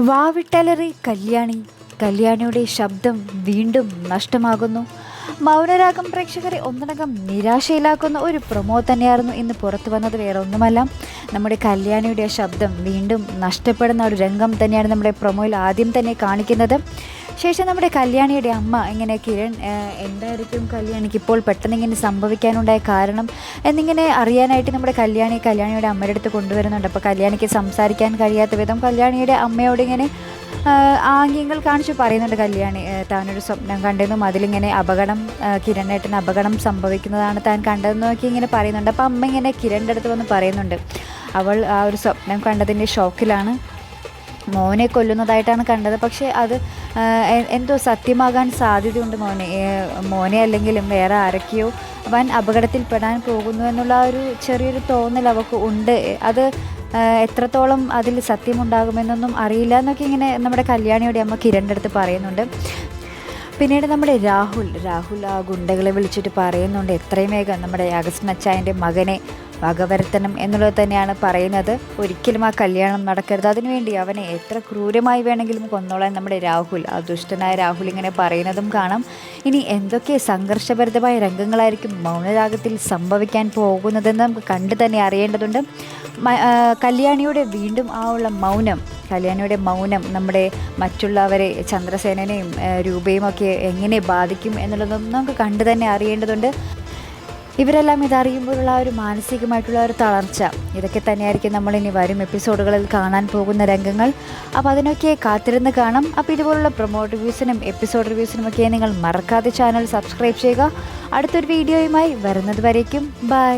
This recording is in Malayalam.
വാവിട്ടലറി കല്യാണി. കല്യാണിയുടെ ശബ്ദം വീണ്ടും നഷ്ടമാകുന്നു. മൗനരാഗം പ്രേക്ഷകരെ ഒന്നടങ്കം നിരാശയിലാക്കുന്ന ഒരു പ്രൊമോ തന്നെയായിരുന്നു ഇന്ന് പുറത്തു വന്നത്. വേറെ ഒന്നുമല്ല നമ്മുടെ കല്യാണിയുടെ ശബ്ദം വീണ്ടും നഷ്ടപ്പെടുന്ന ഒരു രംഗം തന്നെയാണ് നമ്മുടെ പ്രൊമോയിൽ ആദ്യം തന്നെ കാണിക്കുന്നത്. ശേഷം നമ്മുടെ കല്യാണിയുടെ അമ്മ ഇങ്ങനെ കിരൺ എന്തായിരിക്കും കല്യാണിക്ക് ഇപ്പോൾ പെട്ടെന്ന് ഇങ്ങനെ സംഭവിക്കാനുണ്ടായ കാരണം എന്നിങ്ങനെ അറിയാനായിട്ട് നമ്മുടെ കല്യാണി കല്യാണിയുടെ അമ്മയുടെ അടുത്ത് കൊണ്ടുവരുന്നുണ്ട്. അപ്പോൾ കല്യാണിക്ക് സംസാരിക്കാൻ കഴിയാത്ത വിധം കല്യാണിയുടെ അമ്മയോട് ഇങ്ങനെ ആംഗ്യങ്ങൾ കാണിച്ച് പറയുന്നുണ്ട് കല്യാണി. താനൊരു സ്വപ്നം കണ്ടെന്നും അതിലിങ്ങനെ അപകടം കിരണേട്ടന് അപകടം സംഭവിക്കുന്നതാണ് താൻ കണ്ടതെന്ന് നോക്കി ഇങ്ങനെ പറയുന്നുണ്ട്. അപ്പോൾ അമ്മ ഇങ്ങനെ കിരണിന്റെ അടുത്ത് വന്ന് പറയുന്നുണ്ട്. അവൾ ആ ഒരു സ്വപ്നം കണ്ടതിന്റെ ഷോക്കിലാണ്. മോനെ കൊല്ലുന്നതായിട്ടാണ് കണ്ടത്. പക്ഷേ അത് എന്തോ സത്യമാകാൻ സാധ്യതയുണ്ട് മോനെ. മോനെ അല്ലെങ്കിലും വേറെ ആരൊക്കെയോ വൻ അപകടത്തിൽപ്പെടാൻ പോകുന്നു എന്നുള്ള ഒരു ചെറിയൊരു തോന്നൽ അവൾക്ക് ഉണ്ട്. അത് എത്രത്തോളം അതിൽ സത്യമുണ്ടാകുമെന്നൊന്നും അറിയില്ല എന്നൊക്കെ ഇങ്ങനെ നമ്മുടെ കല്യാണിയുടെ അമ്മ കിരണിന്റെ അടുത്ത് പറയുന്നുണ്ട്. പിന്നീട് നമ്മുടെ രാഹുൽ രാഹുൽ ആ ഗുണ്ടകളെ വിളിച്ചിട്ട് പറയുന്നുണ്ട് എത്രയും വേഗം നമ്മുടെ അഗസ്റ്റിൻ അച്ചായന്റെ മകനെ വകവരുത്തണം എന്നുള്ളത് തന്നെയാണ് പറയുന്നത്. ഒരിക്കലും ആ കല്യാണം നടക്കരുത്. അതിനുവേണ്ടി അവനെ എത്ര ക്രൂരമായി വേണമെങ്കിലും കൊന്നോളാൻ നമ്മുടെ രാഹുൽ ആ ദുഷ്ടനായ രാഹുൽ ഇങ്ങനെ പറയുന്നതും കാണാം. ഇനി എന്തൊക്കെ സംഘർഷഭരിതമായ രംഗങ്ങളായിരിക്കും മൗനരാഗത്തിൽ സംഭവിക്കാൻ പോകുന്നതെന്ന് നമുക്ക് കണ്ടു തന്നെ അറിയേണ്ടതുണ്ട്. കല്യാണിയുടെ വീണ്ടും ആ ഉള്ള മൗനം കല്യാണിയുടെ മൗനം നമ്മുടെ മറ്റുള്ളവരെ ചന്ദ്രസേനനെയും ആ, രൂപയും ഒക്കെ എങ്ങനെ ബാധിക്കും എന്നുള്ളതൊന്നും നമുക്ക് കണ്ടു തന്നെ അറിയേണ്ടതുണ്ട്. ഇവരെല്ലാം ഇതറിയുമ്പോഴുള്ള ഒരു മാനസികമായിട്ടുള്ള ഒരു തളർച്ച. ഇതൊക്കെ തന്നെയായിരിക്കും നമ്മൾ ഇനി വരും എപ്പിസോഡുകളിൽ കാണാൻ പോകുന്ന രംഗങ്ങൾ. അപ്പോൾ അതിനൊക്കെ കാത്തിരുന്ന് കാണാം. അപ്പോൾ ഇതുപോലുള്ള പ്രൊമോട്ട് റിവ്യൂസിനും എപ്പിസോഡ് റിവ്യൂസിനും ഒക്കെ നിങ്ങൾ മറക്കാതെ ചാനൽ സബ്സ്ക്രൈബ് ചെയ്യുക. അടുത്തൊരു വീഡിയോയുമായി വരുന്നത് വരേക്കും. ബൈ